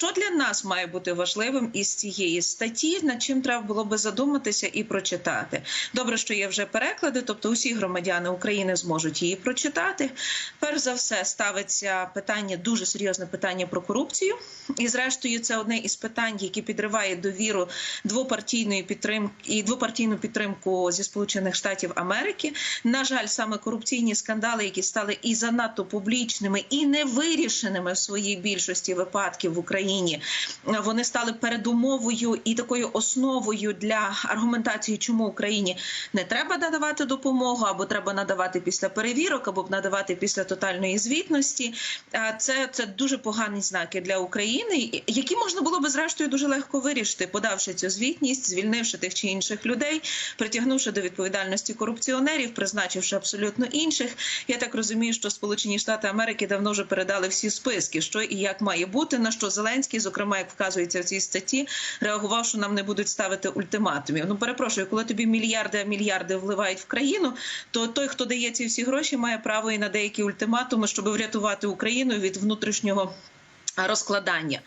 Що для нас має бути важливим із цієї статті, над чим треба було би задуматися і прочитати? Добре, що є вже переклади, тобто усі громадяни України зможуть її прочитати. Перш за все ставиться питання дуже серйозне питання про корупцію, і зрештою це одне із питань, які підриває довіру двопартійної підтримки і двопартійну підтримку зі Сполучених Штатів Америки. На жаль, саме корупційні скандали, які стали і занадто публічними, і невирішеними в своїй більшості випадків в Україні, вони стали передумовою і такою основою для аргументації, чому Україні не треба надавати допомогу, або треба надавати після перевірок, або надавати після тотальної звітності. Це, це дуже погані знаки для України, які можна було би зрештою дуже легко вирішити, подавши цю звітність, звільнивши тих чи інших людей, притягнувши до відповідальності корупціонерів, призначивши абсолютно інших. Я так розумію, що Сполучені Штати Америки давно вже передали всі списки, що і як має бути. На що Зеленський, зокрема, як вказується в цій статті, реагував, що нам не будуть ставити ультиматумів. Ну перепрошую, коли тобі мільярди мільярди вливають в країну, то той, хто дає ці всі гроші, має право і на деякі ультиматуми, щоб врятувати Україну від внутрішнього розкладання.